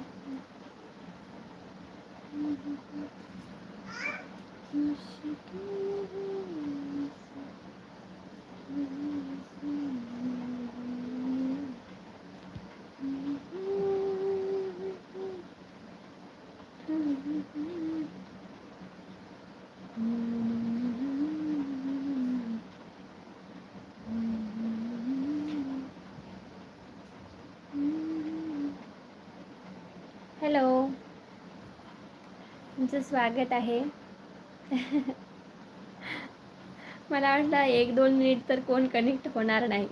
Thank you. Hello. तुमचं स्वागत आहे. मला वाटलं एक दोन मिनिट तर कोण कनेक्ट होणार नाही.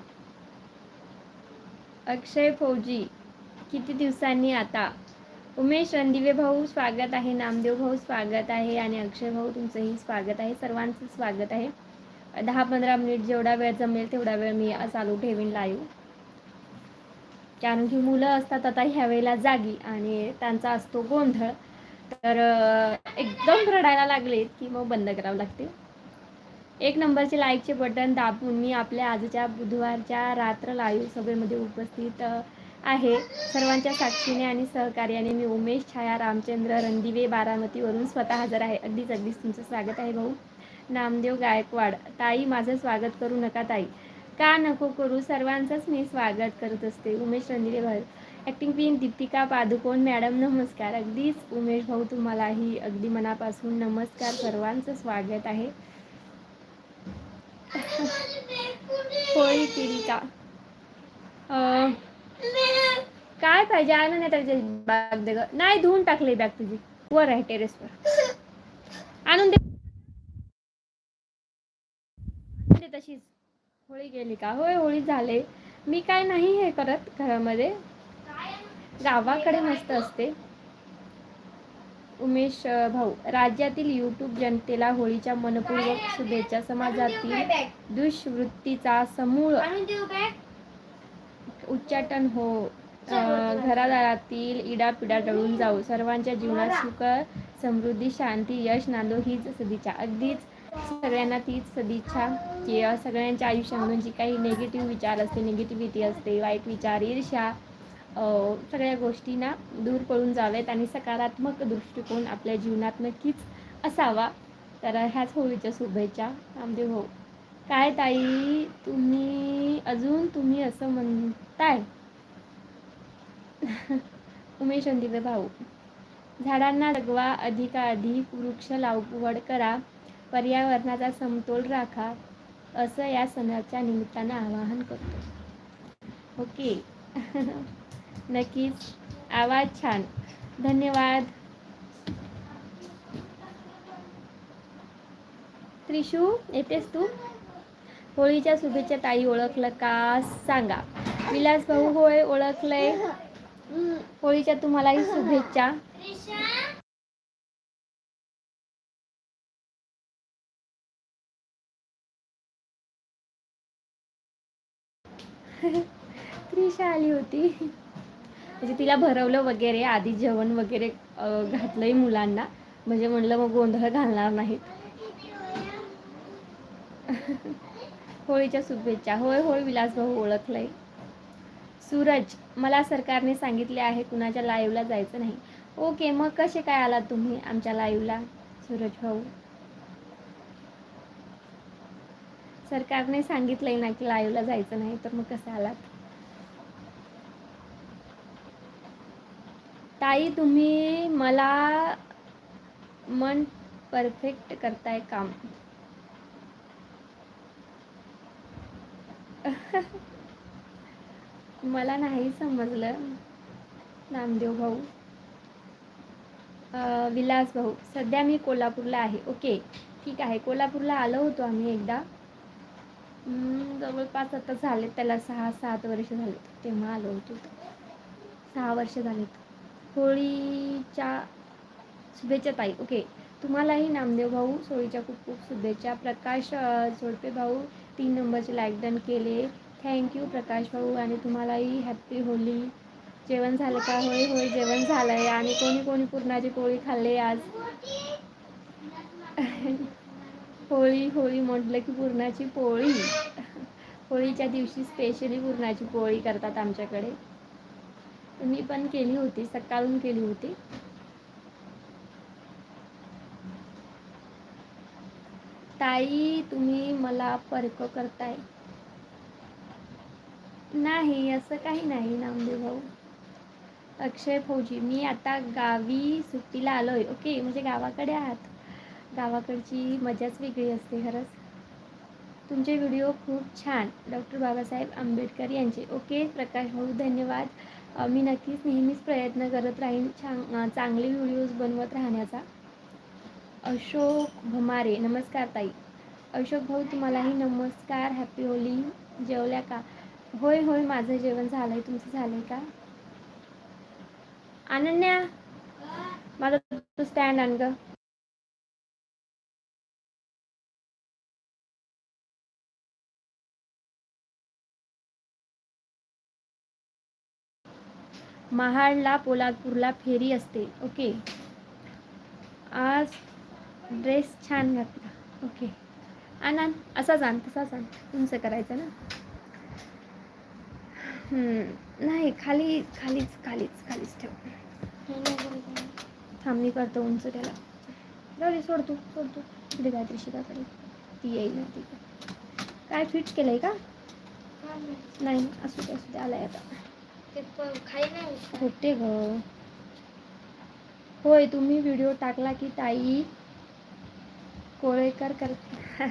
अक्षय फौजी किती दिवसांनी आता? उमेश रणदिवे भाऊ स्वागत आहे नामदेव भाऊ स्वागत आहे आणि अक्षय भाऊ तुमचंही स्वागत आहे. सर्वांचं स्वागत आहे. दहा पंधरा मिनिट जेवढा वेळ जमेल तेवढा वेळ मी चालू ठेवीन लाईव्ह कारण की मुलं असतात आता ह्या वेळेला जागी आणि त्यांचा असतो गोंधळ. तर एकदम रडायला लागले की मग बंद करावं लागते एक नंबरचे लाईकचे बटन दाबून मी आपल्या आजच्या बुधवारच्या रात्र लाईव्ह सभेमध्ये उपस्थित आहे. सर्वांच्या साक्षीने आणि सहकार्याने मी उमेश छाया रामचंद्र रणदिवे बारामतीवरून स्वतः हजर आहे. अगदीच अगदीच तुमचं स्वागत आहे भाऊ. नामदेव गायकवाड. ताई माझं स्वागत करू नका ताई. का नको करू? सर्वांचंच मी स्वागत करत असते. उमेश रणदिवे भाऊ acting queen Deepika Padukone madam नमस्कार. अगदीच उमेश भाऊ तुम्हालाही अगदी मनापासून नमस्कार. सर्वांचं स्वागत आहे. होळी पिरिका काय पाहिजे? आणून नाही त्याची बॅग दे नाही धुवून टाकले बॅग तुझी. वर आहे टेरेसवर आणून दे तशीच. होळी गेली का? होय होळी झाले. मी काय नाही हे करत घरामध्ये. गावाकडे मस्त असते. उमेश भाऊ राज्यातील यूट्यूब जनतेला होळीच्या मनपूर्वक शुभेच्छा. समाजातील दुष्वृत्तीचा समूळ उच्चाटन हो घरादारातील इडापिडा टळून जाऊ. सर्वांच्या जीवनात सुख समृद्धी शांती यश नांदो हीच सदिच्छा. अगदीच सगळ्यांना तीच सदिच्छा की सगळ्यांच्या आयुष्यामधून म्हणजे जी काही निगेटिव्ह विचार असते निगेटिव्हिटी असते वाईट विचार ईर्ष्या सगळ्या गोष्टींना दूर पळून जावेत आणि सकारात्मक दृष्टिकोन आपल्या जीवनात नक्कीच असावा. तर ह्याच होळीच्या शुभेच्छा. रामदेव हो. काय ताई तुम्ही अजून तुम्ही असं म्हणताय? उमेश अंदिवे भाऊ. झाडांना जगवा अधिकाधिक वृक्ष लागवड करा. पर्यावरणाचा समतोल राखा असं या सणाच्या निमित्तानं आवाहन करतो. ओके. नक्कीच. आवाज छान. धन्यवाद. त्रिशू येतेस तू? होळीच्या शुभेच्छा ताई ओळखलं का? सांगा. विलास भाऊ होय ओळखलंय. होळीच्या तुम्हालाही शुभेच्छा. त्रिशा आली होती. म्हणजे तिला भरवलं वगैरे आधी जेवण वगैरे घातलंय मुलांना. म्हणजे म्हणलं मग गोंधळ घालणार नाहीत. होळीच्या शुभेच्छा. होय होय विलास भाऊ ओळखलंय. सूरज मला सरकारने सांगितले आहे कुणाच्या लाईव्हला जायचं नाही. ओके मग कसे काय आलात तुम्ही आमच्या लाईव्हला सूरज भाऊ? सरकारने सांगितलंय ना की लाईव्हला जायचं नाही तर मग कसं आलात? ताई तुम्ही मला मन परफेक्ट करताय काम. मला नाही समजलं नामदेव भाऊ. विलास भाऊ सध्या मी कोल्हापूरला आहे. ओके ठीक आहे. कोल्हापूरला आलो होतो आम्ही एकदा. जवळपास आता झाले त्याला सहा सात वर्ष झाले तेव्हा आलो होतो. सहा वर्ष झालेत. होळीच्या शुभेच्छा ताई. ओके तुम्हालाही नामदेव भाऊ सोळीच्या खूप खूप शुभेच्छा. प्रकाश झोडपे भाऊ तीन नंबरचे लाईक डन केले. थँक्यू प्रकाश भाऊ. आणि तुम्हालाही हॅप्पी होली जेवण झालं का? होय होय जेवण झालं आहे आणि कोणी कोणी पुरणाची पोळी खाल्ली आज? होळी होळी म्हटलं की पुरणाची पोळी. होळीच्या दिवशी स्पेशली पुरणाची पोळी करतात आमच्याकडे. मी पण केली होती सकाळून केली होती. ताई तुम्ही मला परक करताय. नाही असं काही नाही नामदेव भाऊ. अक्षय फौजी मी आता गावी सुट्टीला आलोय ओके? म्हणजे गावाकडे आहात? गावाकडची मजाच वेगळी असते खरंच. तुमचे व्हिडिओ खूप छान. डॉक्टर बाबासाहेब आंबेडकर यांचे. ओके प्रकाश भाऊ धन्यवाद. मी नक्कीच नेहमीच प्रयत्न करत राहीन छान चांगले व्हिडिओज बनवत राहण्याचा. अशोक भमारे नमस्कार ताई. अशोक भाऊ तुम्हालाही नमस्कार. हॅपी होली. जेवल्या का? होय होय माझं जेवण झालं आहे तुमचं झालं आहे का? अनन्या माझा तू स्टँड आण गं. महाडला पोलादपूरला फेरी असते. ओके. आज ड्रेस छान घातला. ओके. आण असा जाण तसा जाण. तुमचं करायचं ना? नाही खाली खालीच खालीच खालीच ठेव. थांब मी करतो उंच त्याला. जाऊ सोड तू सोड तू. तिथे काहीतरी शिकाकडे ती येईल ना ती. काय फिट केलं आहे का नाही असू दे असू दे आलाय आता. होते ग? होय तुम्ही व्हिडिओ टाकला की ताई कोळेकर करता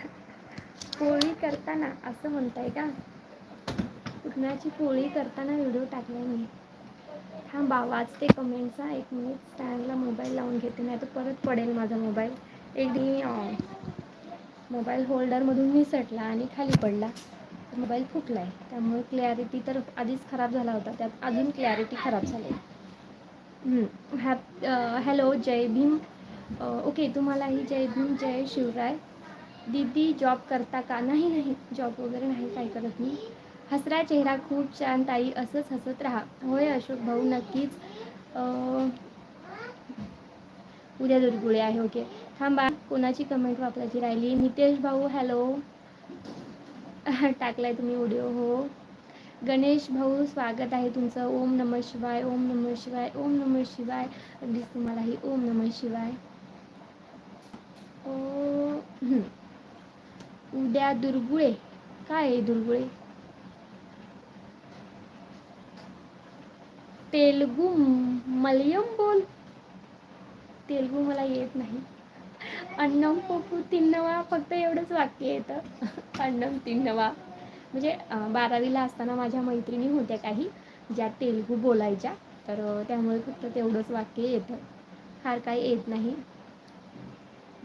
पोळी करताना असं म्हणताय का? पुरणाची पोळी करताना व्हिडिओ टाकला मी. थांबा वाचते कमेंटचा एक मिनिट स्टँडला मोबाईल लावून घेते नाही तर परत पडेल माझा मोबाईल एक मोबाईल होल्डरमधून मिसटला आणि खाली पडला. मोबाईल फुटला आहे त्यामुळे क्लॅरिटी तर आधीच खराब झाला होता. त्यात अजून क्लॅरिटी खराब झाली हॅप हॅलो जय भीम. ओके तुम्हालाही जय भीम जय शिवराय. दीदी जॉब करता का? नाही नाही. जॉब वगैरे नाही काय करत मी. हसरा चेहरा खूप छान ताई. असंच हसत राहा. होय अशोक भाऊ नक्कीच. उद्या दुर्गुळे आहे ओके. थांबा कोणाची कमेंट वापरायची राहिली? नितेश भाऊ हॅलो. टाकलाय तुम्ही व्हिडिओ हो. गणेश भाऊ स्वागत आहे तुमचं. ओम नम शिवाय ओम नम शिवाय ओम नम शिवाय. अगदीच तुम्हालाही ओम नम शिवाय. ओ उद्या दुर्गुळे. काय आहे दुर्गुळे? तेलगू मलयम बोल. तेलगू मला येत नाही. अन्नम पप्पू तिन्नवा फक्त एवढंच वाक्य येतं. पांडव तिन्नवा म्हणजे बारावीला असताना माझ्या मैत्रिणी होत्या काही ज्या तेलगू बोलायच्या. तर त्यामुळे फक्त तेवढंच वाक्य येतं. फार काही येत नाही.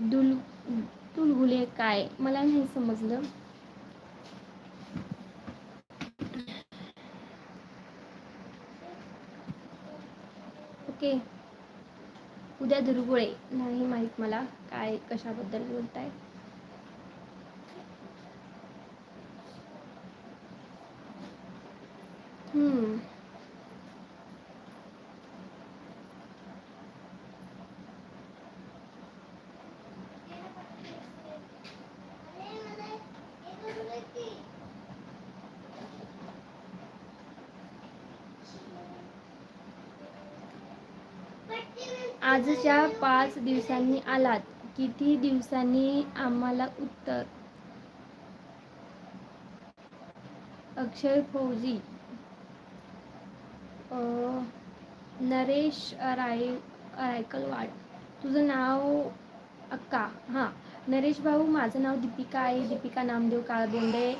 दुल दुलगुले काय? मला नाही समजलं. ओके. उद्या दुर्गुळे. नाही माहीत मला काय कशाबद्दल बोलताय. आजच्या पाच दिवसांनी आलात. किती दिवसांनी आम्हाला उत्तर? अक्षय फौजी. नरेश राय रायकलवाड. तुझं नाव अक्का. हां. नरेश भाऊ माझं नाव दीपिका आहे. दीपिका नामदेव काळबोंडे.